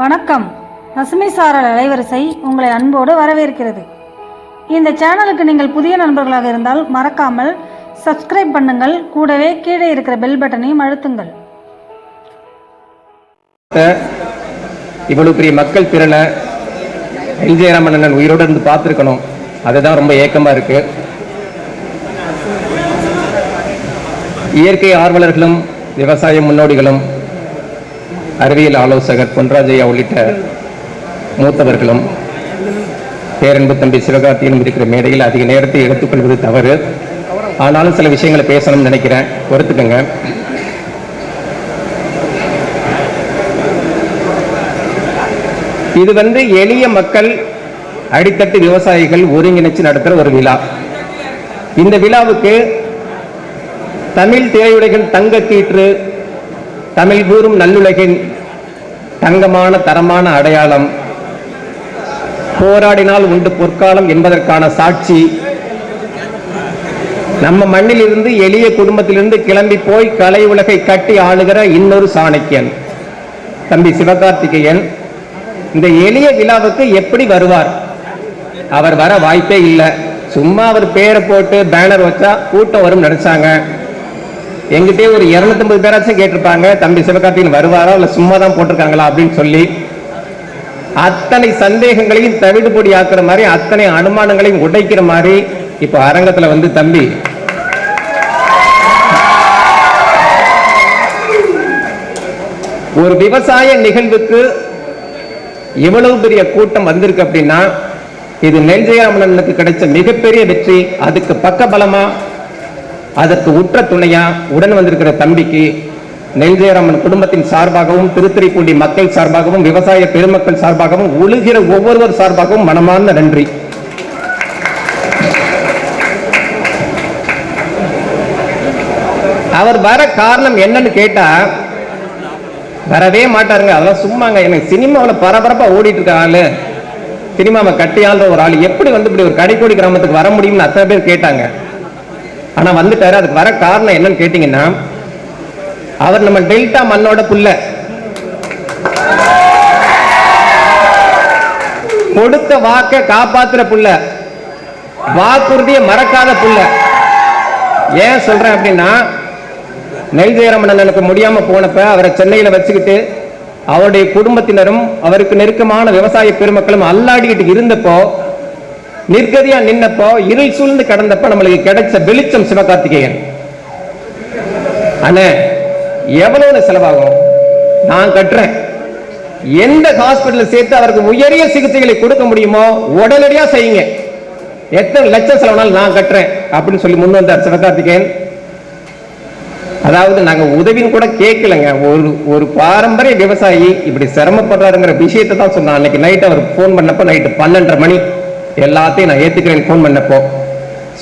வணக்கம். பசுமை சாரல் அலைவரிசை உங்களை அன்போடு வரவேற்கிறது. இந்த சேனலுக்கு நீங்கள் புதிய நண்பர்களாக இருந்தால் மறக்காமல் சப்ஸ்கிரைப் பண்ணுங்கள். கூடவே கீழே இருக்கிற பெல் பட்டனையும் அழுத்துங்கள். இவ்வளவு பெரிய மக்கள் திறனை விஜயராமன் அண்ணன் உயிரோடு இருந்து பார்த்துருக்கணும். அதுதான் ரொம்ப ஏக்கமாக இருக்கு. இயற்கை ஆர்வலர்களும் விவசாய முன்னோடிகளும் அறிவியல் ஆலோசகர் பொன்ராஜையா உள்ளிட்ட மூத்தவர்களும் பேரன்பு தம்பி சிவகார்த்தியனும் இருக்கிற மேடையில் அதிக நேரத்தை எடுத்துக்கொள்வது தவறு. ஆனாலும் சில விஷயங்களை பேசணும்னு நினைக்கிறேன். பொறுத்துக்கங்க. இது வந்து எளிய மக்கள் அடித்தட்டு விவசாயிகள் ஒருங்கிணைச்சு நடத்துகிற ஒரு விழா. இந்த விழாவுக்கு தமிழ் திரையுலகின் தங்க கீற்று தமிழ் கூறும் நல்லுலகின் தங்கமான தரமான அடையாளம். போராடினால் உண்டு பொற்காலம் என்பதற்கான சாட்சி. நம்ம மண்ணிலிருந்து எளிய குடும்பத்திலிருந்து கிளம்பி போய் கலை உலகை கட்டி ஆளுகிற இன்னொரு சாணக்கியன் தம்பி சிவகார்த்திகேயன். இந்த எளிய விழாவுக்கு எப்படி வருவார்? அவர் வர வாய்ப்பே இல்லை. சும்மா அவர் பேரை போட்டு பேனர் வச்சா கூட்டம் வரும் நினைச்சாங்க. எங்கிட்டே ஒரு இருநூத்தம்பது பேராச்சும் கேட்டிருப்பாங்க தம்பி சிவகார்த்திகன் வருவாரா இல்ல சும்மா தான் போட்டிருக்காங்களா? அப்படின்னு சொல்லி அத்தனை சந்தேகங்களையும் தவிடுபொடி ஆக்குற மாதிரி அத்தனை அனுமானங்களையும் உடைக்கிற மாதிரி இப்போ அரங்கத்துல வந்து தம்பி ஒரு விவசாய நிகழ்வுக்கு எவ்வளவு பெரிய கூட்டம் வந்திருக்கு அப்படின்னா இது நெல்ஜெயராமனுக்கு கிடைச்ச மிகப்பெரிய வெற்றி. அதுக்கு பக்க பலமா அதற்கு உற்ற துணையா உடன் வந்திருக்கிற தம்பிக்கு நெல்ஜெயராமன் குடும்பத்தின் சார்பாகவும் திருத்துறைப்பூண்டி மக்கள் சார்பாகவும் விவசாய பெருமக்கள் சார்பாகவும் உழுகிற ஒவ்வொருவர் சார்பாகவும் மனமார்ந்த நன்றி. அவர் வர காரணம் என்னன்னு கேட்டா வரவே மாட்டாருங்க. அதெல்லாம் சும்மாங்க. எனக்கு சினிமாவில் பரபரப்பா ஓடிட்டு இருக்க ஆளு. சினிமாவை கட்டியாள்ற ஒரு ஆள். எப்படி வந்து இப்படி ஒரு கடைக்கோடி கிராமத்துக்கு வர முடியும்னு அத்தனை பேர் கேட்டாங்க. ஆனா வந்துட்டாரு. அதுக்கு வர காரணம் என்னன்னு கேட்டீங்கன்னா அவர் நம்ம டெல்டா மண்ணோட புள்ள. கொடுத்த வாக்க காப்பாத்துற புள்ள. வாக்குறுதியை மறக்காத புள்ள. ஏன் சொல்றேன் அப்படின்னா நெல் ஜெயராமன் அண்ணனுக்கு முடியாம போனப்ப அவரை சென்னையில வச்சுக்கிட்டு அவருடைய குடும்பத்தினரும் அவருக்கு நெருக்கமான விவசாய பெருமக்களும் அல்லாடிக்கிட்டு இருந்தப்போ நிர்கதியா நின்னப்போ இருள் சூழ்ந்து கடந்தப்ப நம்மளுக்கு கிடைச்ச வெளிச்சம் சிவகார்த்திகேயன். அண்ணே எவ்வளவு செலவாகும்? நான் கட்டுறேன். எந்த ஹாஸ்பிட்டல் சேர்த்து அவருக்கு உயரிய சிகிச்சைகளை கொடுக்க முடியுமோ உடனடியா செய்யுங்க. எத்தனை லட்சம் செலவுனாலும் நான் கட்டுறேன் அப்படின்னு சொல்லி முன் வந்தார் சிவகார்த்திகேயன். அதாவது நாங்க உதவின்னு கூட கேட்கலங்க. ஒரு ஒரு பாரம்பரிய விவசாயி இப்படி சிரமப்படுறாருங்கிற விஷயத்தை தான் சொன்னான். அன்னைக்கு நைட் அவர் ஃபோன் பண்ணப்போ நைட்டு பன்னெண்டரை மணி. எல்லாத்தையும் நான் ஏத்துக்கிறேன் ஃபோன் பண்ணப்போ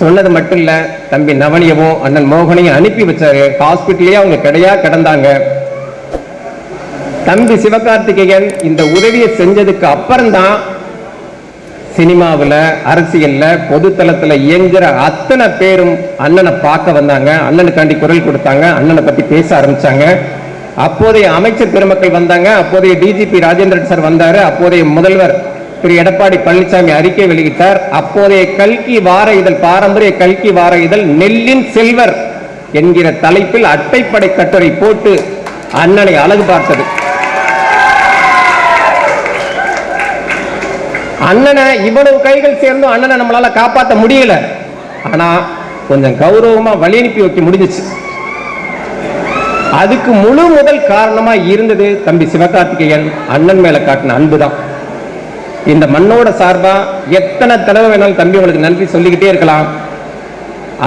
சொன்னது மட்டும் இல்ல தம்பி நவனியவும் அண்ணன் மோகனையும் அனுப்பி வச்சாரு ஹாஸ்பிட்டல்லேயே அவங்க கிடையா கிடந்தாங்க. தம்பி சிவகார்த்திகேயன் இந்த உதவியை செஞ்சதுக்கு அப்புறம்தான் சினிமாவில் அரசியலில் பொதுத்தளத்தில் இயங்குகிற அத்தனை பேரும் அண்ணனை பார்க்க வந்தாங்க. அண்ணனுக்காண்டி குரல் கொடுத்தாங்க. அண்ணனை பற்றி பேச ஆரம்பித்தாங்க அப்போதைய அமைச்சர் பெருமக்கள் வந்தாங்க. அப்போதைய டிஜிபி ராஜேந்திரன் சார் வந்தார். அப்போதைய முதல்வர் திரு எடப்பாடி பழனிசாமி அறிக்கை வெளியிட்டார். அப்போதைய கல்கி வார இதழ் பாரம்பரிய கல்கி வார இதழ் நெல்லின் செல்வர் என்கிற தலைப்பில் அட்டைப்படை கட்டுரை போட்டு அண்ணனை அழகு பார்த்தது. அண்ணனை இவ்வளவு கைகள் சேர்ந்தும் அண்ணனை நம்மளால காப்பாற்ற முடியல. ஆனா கொஞ்சம் கௌரவமா வழி அனுப்பி வைக்க முடிஞ்சிச்சு. அதுக்கு முழு முதல் காரணமா இருந்தது தம்பி சிவகார்த்திகேயன். அண்ணன் மேல காட்டின அன்புதான். இந்த மண்ணோட சார்பா எத்தனை தடவை வேணாலும் தம்பி உங்களுக்கு நன்றி சொல்லிக்கிட்டே இருக்கலாம்.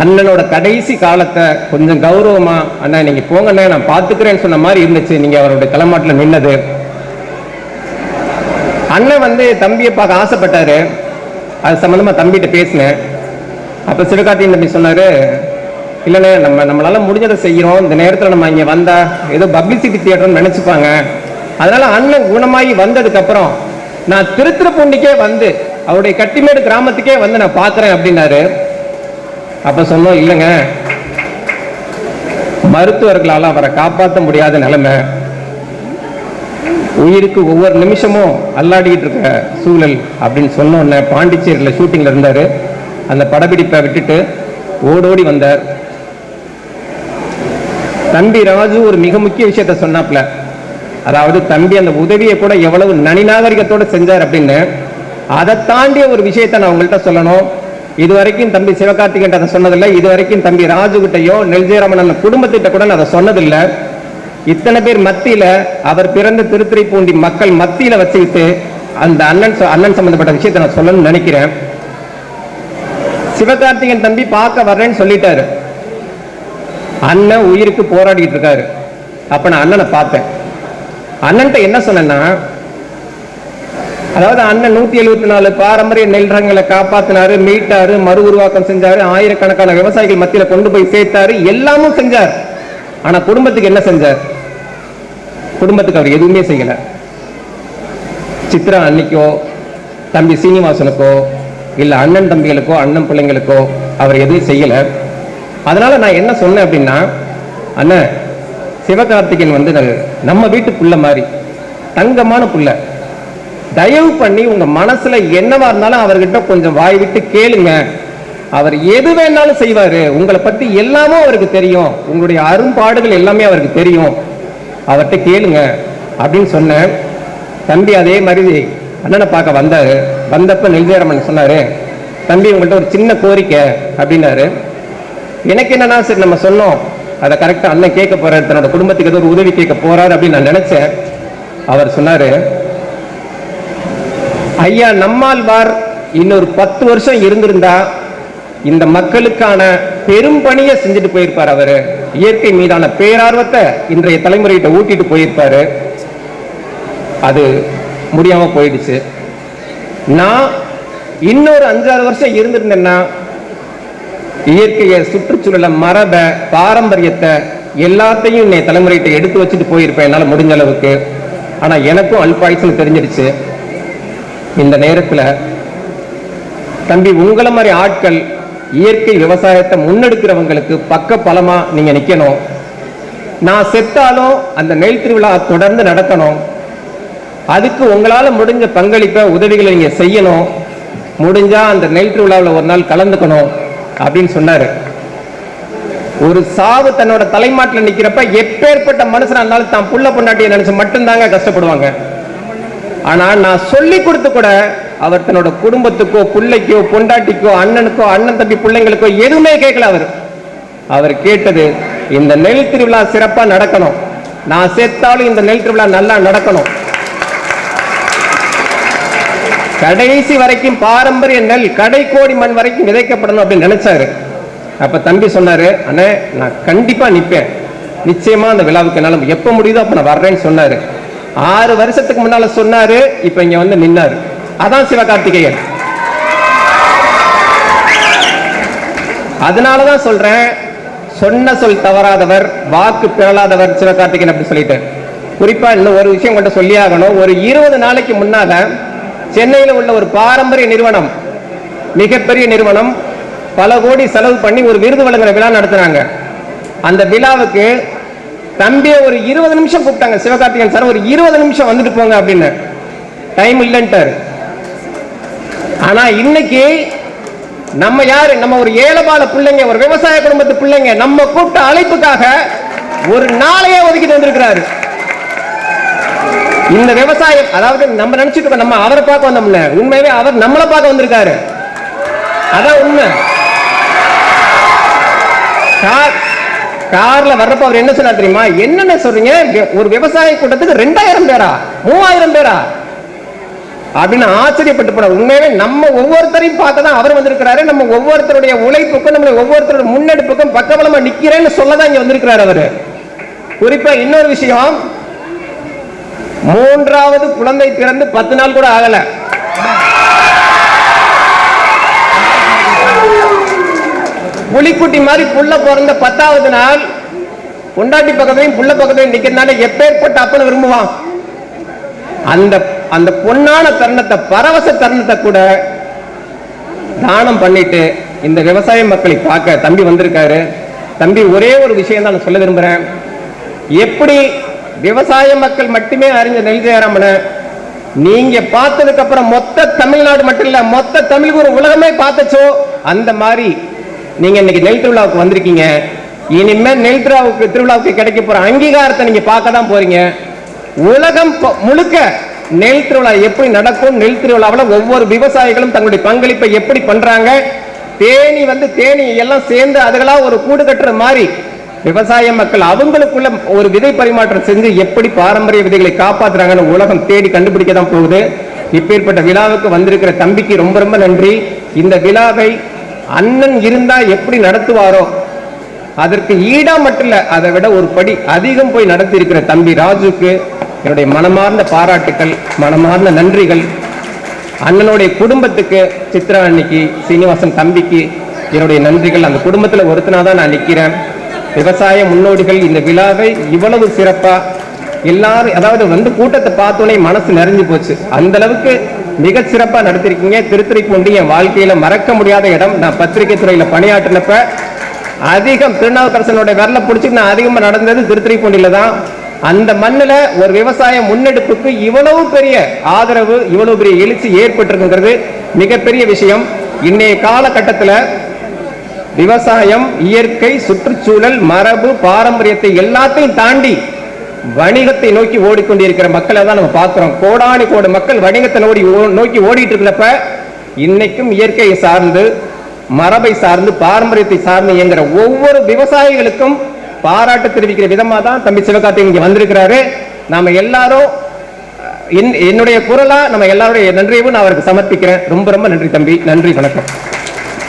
அண்ணனோட கடைசி காலத்தை கொஞ்சம் கௌரவமா அண்ணா நீங்க போங்கண்ணே நான் பாத்துக்கிறேன்னு சொன்ன மாதிரி இருந்துச்சு. நீங்க அவருடைய தலைமாட்டில் நின்னது. அண்ணன் வந்து தம்பியை பார்க்க ஆசைப்பட்டாரு. அது சம்மந்தமாக தம்பிகிட்ட பேசினேன். அப்ப சிறுகார்த்தியின் தம்பி சொன்னாரு இல்லைண்ணே நம்ம நம்மளால முடிஞ்சதை செய்யறோம். இந்த நேரத்தில் நம்ம இங்கே வந்தா ஏதோ பப்ளிசிட்டி தியேட்டர்னு நினைச்சுப்பாங்க. அதனால அண்ணன் குணமாகி வந்ததுக்கு அப்புறம் நான் திருத்திருப்பூண்டிக்கே வந்து அவருடைய கட்டிமேடு கிராமத்துக்கே வந்து நான் பார்க்குறேன் அப்படின்னாரு. அப்போ சொன்னோம் இல்லைங்க. மருத்துவர்களால் அவரை காப்பாற்ற முடியாத நிலைமை. உயிருக்கு ஒவ்வொரு நிமிஷமும் அல்லாடிக்கிட்டு இருக்க சூழல் அப்படின்னு சொன்னோன்னே பாண்டிச்சேரியில் ஷூட்டிங்கில் இருந்தார். அந்த படப்பிடிப்பை விட்டுட்டு ஓடோடி வந்தார். தம்பி ராஜு ஒரு மிக முக்கிய விஷயத்த சொன்னாப்ல அதாவது தம்பி அந்த உதவியை கூட எவ்வளவு நனிநாகரிகத்தோடு செஞ்சார் அப்படின்னு அதை தாண்டிய ஒரு விஷயத்தை நான் உங்கள்கிட்ட சொல்லணும். இதுவரைக்கும் தம்பி சிவகார்த்திகன் அதை சொன்னதில்லை. இதுவரைக்கும் தம்பி ராஜுகிட்டையோ நெல்ஜயராமன் அந்த குடும்பத்திட்ட கூட நான் அதை சொன்னதில்லை. இத்தனை பேர் மத்தியில் அவர் பிறந்த திருத்துறைப்பூண்டி மக்கள் மத்தியில் வச்சுக்கிட்டு அந்த அண்ணன் அண்ணன் சம்பந்தப்பட்ட விஷயத்தை நான் சொல்லணும்னு நினைக்கிறேன். சிவகார்த்திகன் தம்பி பார்க்க வர்றேன்னு சொல்லிட்டாரு. அண்ணன் உயிருக்கு போராடிட்டு இருக்காரு. அப்ப நான் அண்ணனை பார்த்தேன். அண்ணன்ட்ட என்ன சொன்னேன்னா அதாவது அண்ணன் நூத்தி எழுபத்தி நாலு பாரம்பரிய நெல் ரகங்களை காப்பாத்தினாரு மீட்டாரு மறு உருவாக்கம் செஞ்சாரு ஆயிரக்கணக்கான விவசாயிகள் மத்தியில கொண்டு போய் சேர்த்தாரு எல்லாமும் செஞ்சார். ஆனா குடும்பத்துக்கு என்ன செஞ்சார்? குடும்பத்துக்கு அவர் எதுவுமே செய்யல. சித்ரா அன்னைக்கோ தம்பி சீனிவாசனுக்கோ இல்ல அண்ணன் தம்பிகளுக்கோ அண்ணன் பிள்ளைங்களுக்கோ அவர் எதுவும் செய்யல. அதனால நான் என்ன சொன்னேன் அப்படின்னா அண்ணன் சிவகார்த்திகேயன் வந்து நம்ம வீட்டு புள்ள மாதிரி தங்கமான புள்ள. தயவு பண்ணி உங்க மனசுல என்னவா இருந்தாலும் அவர்கிட்ட கொஞ்சம் வாய் விட்டு கேளுங்க. அவர் எது வேணாலும் செய்வாரு. உங்களை பத்தி எல்லாமே அவருக்கு தெரியும். உங்களுடைய அரும்பாடுகள் எல்லாமே அவருக்கு தெரியும். அவர்கிட்ட கேளுங்க அப்படின்னு சொன்னேன் தம்பி அதே மாதிரி அண்ணனை பார்க்க வந்தாரு. வந்தப்ப நெல்ஜயரமன் சொன்னாரு தம்பி உங்கள்கிட்ட ஒரு சின்ன கோரிக்கை அப்படின்னாரு. எனக்கு என்னன்னா சரி நம்ம சொன்னோம். அதை கரெக்டா அண்ணன் கேட்க போறாரு தன்னோட குடும்பத்துக்கு ஏதோ ஒரு உதவி கேட்க போறாரு அப்படின்னு நான் நினைச்சேன். அவர் சொன்னாரு ஐயா நம்மாழ்வார் இன்னொரு பத்து வருஷம் இருந்திருந்தா இந்த மக்களுக்கான பெரும் பணியை செஞ்சுட்டு போயிருப்பார் அவர். இயற்கை மீதான பேரார்வத்தை இன்றைய தலைமுறைகிட்ட ஊட்டிட்டு போயிருப்பாரு. அது முடியாம போயிடுச்சு. நான் இன்னொரு அஞ்சாறு வருஷம் இருந்திருந்தேன்னா இயற்கையை சுற்றுச்சூழலை மரபை பாரம்பரியத்தை எல்லாத்தையும் இன்னைய தலைமுறைகிட்ட எடுத்து வச்சுட்டு போயிருப்பேன் என்னால் முடிஞ்ச அளவுக்கு. ஆனால் எனக்கும் அல்பாயுசுன்னு தெரிஞ்சிடுச்சு. இந்த நேரத்தில் தம்பி உங்களை மாதிரி ஆட்கள் இயற்கை விவசாயத்தை முன்னெடுக்கிறவங்களுக்கு பக்க பலமாக நீங்கள் நிற்கணும் நான் செத்தாலும் அந்த நெல் திருவிழா தொடர்ந்து நடத்தணும் அதுக்கு உங்களால் முடிஞ்ச பங்களிப்பை உதவிகளை நீங்கள் செய்யணும். முடிஞ்சால் அந்த நெல் திருவிழாவில் ஒரு நாள் கலந்துக்கணும். அப்படின்னு சொன்னாரு. ஒரு சாவு தன்னோட தலைமாட்டில் நிக்கிறப்ப எப்பேற்பட்ட மனுஷனா இருந்தாலும் தான் புள்ள பொண்டாட்டியை நினைச்சு மட்டும்தாங்க கஷ்டப்படுவாங்க. ஆனா நான் சொல்லி கொடுத்து கூட அவர் தன்னோட குடும்பத்துக்கோ பிள்ளைக்கோ பொண்டாட்டிக்கோ அண்ணனுக்கோ அண்ணன் தம்பி பிள்ளைங்களுக்கோ எதுவுமே கேட்கல அவர். அவர் கேட்டது இந்த நெல் திருவிழா சிறப்பா நடக்கணும். நான் செத்தாலும் இந்த நெல் திருவிழா நல்லா நடக்கணும். கடைசி வரைக்கும் பாரம்பரிய நெல் கடைக்கோடி மண் வரைக்கும் விதைக்கப்படணும் அப்படின்னு நினைச்சாரு. அப்ப தம்பி சொன்னாரு அண்ணே நான் கண்டிப்பா நிற்பேன் நிச்சயமா அந்த விழாவுக்கு என்னால எப்ப முடியுதோ அப்ப நான் வர்றேன்னு சொன்னாரு. ஆறு வருஷத்துக்கு முன்னால சொன்னாரு இப்ப இங்க வந்து நின்னாரு. அதான் சிவகார்த்திகேயன். அதனாலதான் சொல்றேன் சொன்ன சொல் தவறாதவர் வாக்கு பிறழாதவர் சிவகார்த்திகேயன் அப்படி சொல்லிட்டு. குறிப்பா இன்னும் ஒரு விஷயம் கொண்டு சொல்லி ஆகணும். ஒரு இருபது நாளைக்கு முன்னால சென்னையில் உள்ள ஒரு பாரம்பரிய நிறுவனம் மிகப்பெரிய நிறுவனம் பல கோடி செலவு பண்ணி ஒரு விருது வழங்குற விழா நடத்துனாங்க அந்த விழாவுக்கு தம்பியை ஒரு இருபது நிமிஷம் கூப்பிட்டாங்க. சிவகார்த்திகேயன் சார் ஒரு இருபது நிமிஷம் வந்துட்டு போங்க அப்படின்னு. டைம் இல்லைன்ட்டார். ஆனா இன்னைக்கு நம்ம யாரு? நம்ம ஒரு ஏழபால பிள்ளைங்க ஒரு விவசாய குடும்பத்து பிள்ளைங்க நம்ம கூப்பிட்ட அழைப்புக்காக ஒரு நாளையே ஒதுக்கிட்டு வந்திருக்கிறாரு. இந்த விவசாயம் அதாவது நம்ம நினைச்சிட்டு இருக்கோம் நம்ம அவரை பார்க்க வந்தோம்ல உண்மையாவே அவர் நம்மளை பார்க்க வந்திருக்காரு. அதான் உண்மை. கார் கார்ல வர்றப்ப அவர் என்ன சொன்னார் தெரியுமா? என்னென்ன சொல்றீங்க? ஒரு விவசாய கூட்டத்துக்கு ரெண்டாயிரம் பேரா? மூவாயிரம் பேரா? அப்படின்னு ஆச்சரியப்பட்டு போனார். உண்மையாவே நம்ம ஒவ்வொருத்தரையும் பார்க்க தான் அவர் வந்திருக்கிறாரு. நம்ம ஒவ்வொருத்தருடைய உழைப்புக்கும் நம்ம ஒவ்வொருத்தருடைய முன்னெடுப்புக்கும் பக்கபலமா நிக்கிறேன்னு சொல்லதான் இங்க வந்திருக்கிறாரு அவரு. குறிப்பா இன்னொரு விஷயம் மூன்றாவது குழந்தை பிறந்து பத்து நாள் கூட ஆகல. புலிக்குட்டி மாதிரி புள்ள பிறந்த பத்தாவது நாள் பொண்டாட்டி பக்கத்தையும் புள்ள பக்கத்தையும் நிக்கிறதுனால எப்பேற்பட்ட அப்பனை விரும்புவான்? அந்த அந்த பொன்னான தருணத்தை பரவச தருணத்தை கூட தானம் பண்ணிட்டு இந்த விவசாய மக்களை பார்க்க தம்பி வந்திருக்காரு. தம்பி ஒரே ஒரு விஷயம் தான் நான் சொல்ல விரும்புறேன். எப்படி விவசாய மக்கள் மட்டுமே அறிஞ்ச நெல் ஜெயராமனை நீங்க பார்த்ததுக்கு அப்புறம் மொத்த தமிழ்நாடு மட்டும் இல்ல மொத்த தமிழ் ஒரு உலகமே பார்த்தச்சோ? அந்த மாதிரி நீங்க இன்னைக்கு நெல் திருவிழாவுக்கு வந்திருக்கீங்க. இனிமே நெல் திருவிழாவுக்கு திருவிழாவுக்கு கிடைக்க போற அங்கீகாரத்தை நீங்க பார்க்க தான் போறீங்க. உலகம் முழுக்க நெல் திருவிழா எப்படி நடக்கும் நெல் திருவிழாவில் ஒவ்வொரு விவசாயிகளும் தங்களுடைய பங்களிப்பை எப்படி பண்றாங்க தேனி வந்து தேனி எல்லாம் சேர்ந்து அதுகளா ஒரு கூடு கட்டுற மாதிரி விவசாய மக்கள் அவங்களுக்குள்ள ஒரு விதை பரிமாற்றம் செஞ்சு எப்படி பாரம்பரிய விதைகளை காப்பாத்துறாங்கன்னு உலகம் தேடி கண்டுபிடிக்க தான் போகுது. இப்பேற்பட்ட விழாவுக்கு வந்திருக்கிற தம்பிக்கு ரொம்ப ரொம்ப நன்றி. இந்த விழாவை அண்ணன் இருந்தா எப்படி நடத்துவாரோ அதற்கு ஈடா மட்டும் இல்லை அதை விட ஒரு படி அதிகம் போய் நடத்தி இருக்கிற தம்பி ராஜுக்கு என்னுடைய மனமார்ந்த பாராட்டுக்கள் மனமார்ந்த நன்றிகள். அண்ணனுடைய குடும்பத்துக்கு சித்ரா அன்னைக்கு சீனிவாசன் தம்பிக்கு என்னுடைய நன்றிகள். அந்த குடும்பத்தில் ஒருத்தனா தான் நான் நிற்கிறேன் விவசாய முன்னோடிகள் இந்த விழாவை இவ்வளவு சிறப்பா எல்லாரும் அதாவது வந்து கூட்டத்தை பார்த்தோன்னே மனசு நிறைஞ்சு போச்சு. அந்த அளவுக்கு மிக சிறப்பா நடத்திருக்கீங்க. திருத்துறைப்பூண்டி என் வாழ்க்கையில மறக்க முடியாத இடம். நான் பத்திரிகை துறையில பணியாற்றினப்ப அதிகம் திருநாவுக்கரசனுடைய விரல பிடிச்சி நான் அதிகமாக நடந்தது திருத்துறைப்பூண்டியில தான். அந்த மண்ணுல ஒரு விவசாய முன்னெடுப்புக்கு இவ்வளவு பெரிய ஆதரவு இவ்வளவு பெரிய எழுச்சி ஏற்பட்டிருக்குங்கிறது மிகப்பெரிய விஷயம். இன்றைய காலகட்டத்துல விவசாயம் இயற்கை சுற்றுச்சூழல் மரபு பாரம்பரியத்தை எல்லாத்தையும் தாண்டி வணிகத்தை நோக்கி ஓடிக்கொண்டிருக்கிற மக்களை தான் நம்ம பார்க்குறோம். கோடானி கோடி மக்கள் வணிகத்தை நோடி ஓ- நோக்கி ஓடிட்டு இருக்கிறப்ப இன்னைக்கும் இயற்கையை சார்ந்து மரபை சார்ந்து பாரம்பரியத்தை சார்ந்து இயங்குற ஒவ்வொரு விவசாயிகளுக்கும் பாராட்டு தெரிவிக்கிற விதமா தான் தம்பி சிவகார்த்திகேயன் இங்கே வந்திருக்கிறாரு. நாம எல்லாரும் என்- என்னுடைய குரலா நம்ம எல்லாருடைய நன்றியவும் நான் அவருக்கு சமர்ப்பிக்கிறேன். ரொம்ப ரொம்ப நன்றி தம்பி. நன்றி வணக்கம்.